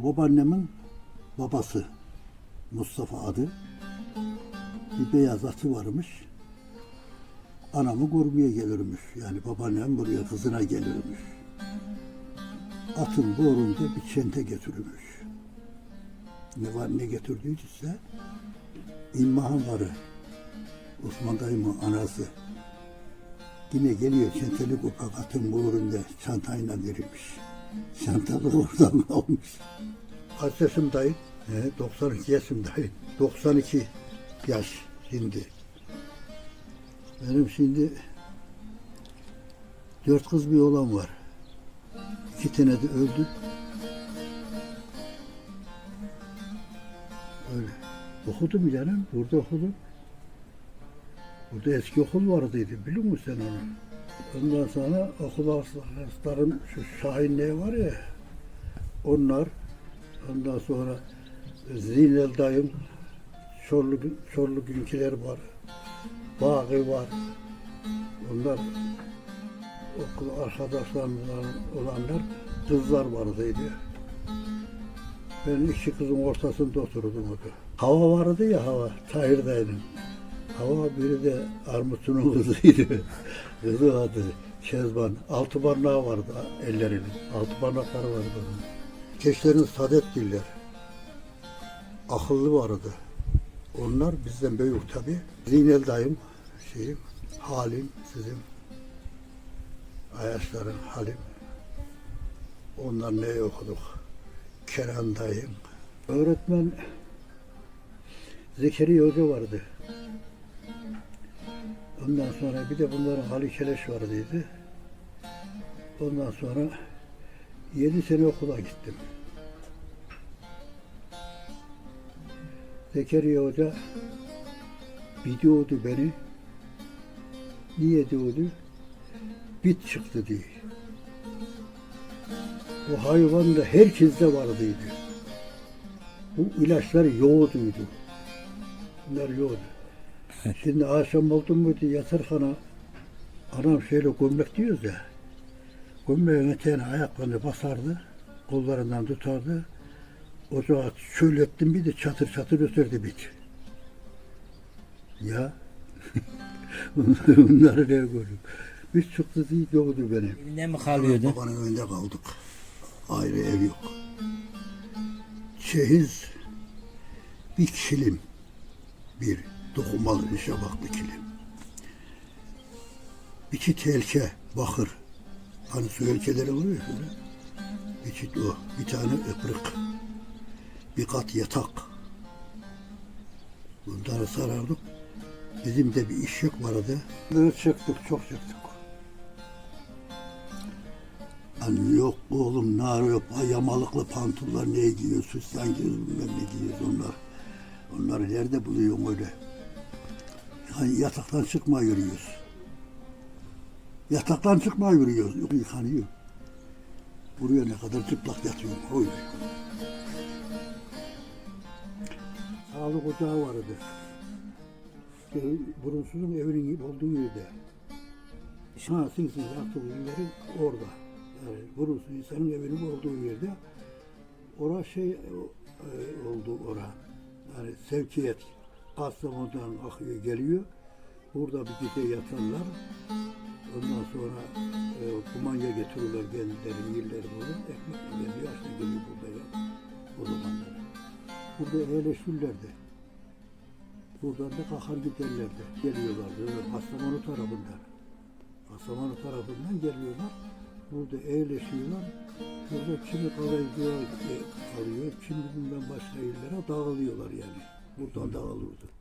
o babaannemin babası Mustafa adı bir beyaz atı varmış. Anamı görmeye gelirmiş. Yani babaannem buraya kızına gelirmiş. Atın boğrunda bir çente götürmüş. Ne var ne getirdiyse İmmahan varı Osman dayımın anası Yine geliyor çenteli kupak atın boğrunda çantayla verilmiş. Çanta da oradan almış. Kaç yaşımdayım? He, 92 yaşımdayım. 92 yaş şimdi. Benim şimdi dört kız bir oğlan var. İki tane de öldü. Öyle. Okudum canım. Burada okudum. Burada eski okul vardıydı biliyor musun sen onu? Ondan sonra okul arkadaşların şu Şahinliği var ya onlar ondan sonra Zinel dayım Çorlu, Çorlu Günkiler var. Bağı var. Onlar okul arkadaşlarından olanlar kızlar vardıydı. Ben iki kızın ortasında oturdum orada. Hava vardı ya hava, Tahir'deydim. Hava biri de Armut'un kızıydı. Kızı adı Kezban. Altı barnağı vardı ellerinin. Altı barnakları vardı onun. Keşlerin saadet diller. Akıllı vardı. Onlar bizden büyük tabi. Zinel dayım, şeyim, Halim sizin. Ayaşların Halim. Onlar ne okuduk? Kenan dayım. Öğretmen Zekeriya Hoca vardı. Ondan sonra bir de bunların Ali Keleş vardıydı. Ondan sonra yedi sene okula gittim. Zekeriya Hoca bir diyordu beni. Niye diyordu? Bit çıktı diye. Bu hayvan da herkeste vardıydı. Bu ilaçlar yoğduydu. Bunlar yoğdu. Şimdi akşam oldum mu diye yatarkana anam şöyle gömlek diyoruz ya. Gömleğin eteğine ayaklarını basardı. Kollarından tutardı. Ocağı şöyle ettim bir de çatır çatır öterdi bir. Ya. Bunları ne görüyorum. Biz çıktı değil doğdu benim. Evinde mi kalıyordu? Babanın evinde kaldık. Ayrı ev yok. Çeyiz bir kilim. Bir dokunmalı şabaklı kilim. Bir çit elke, bakır. Hani su elkeleri oluyor ya şöyle. Bir çit o. Bir tane öpürük. Bir kat yatak. Bunları sarardık. Bizim de bir iş yok vardı. Böyle çıktık, çok çıktık. Hani yok oğlum nar yok, ay yamalıklı pantollar ne giyiyorsun, sen giyiyorsun bilmem ne giyiyorsun onlar. Onları nerede buluyorsun öyle? Yani yataktan çıkma yürüyoruz. Yataktan çıkma yürüyoruz. Yıkanıyor. Buraya ne kadar çıplak yatıyorum. Öyle. Sağlık ocağı vardı. İşte Burunsuz'un evinin olduğu yerde. Ha, sinsin yaptığı yeri orada. Yani Burunsuz insanın evinin olduğu yerde. Ora şey e, oldu ora. Yani sevkiyet. Kastamonu'dan akıyor geliyor. Burada bir gece yatarlar. Ondan sonra e, kumanya getirirler kendileri yerler bunu. Ekmek geliyor, açta geliyor burada ya. O zamanlar. Burada yerleşirlerdi. Buradan da kalkar giderlerdi. Geliyorlardı. Öyle Kastamonu tarafından. Kastamonu tarafından geliyorlar. Burada eğleşiyorlar. Burada kimi Karayi'ye kalıyor, kimi bundan başka yerlere dağılıyorlar yani. Buradan dağılırdı.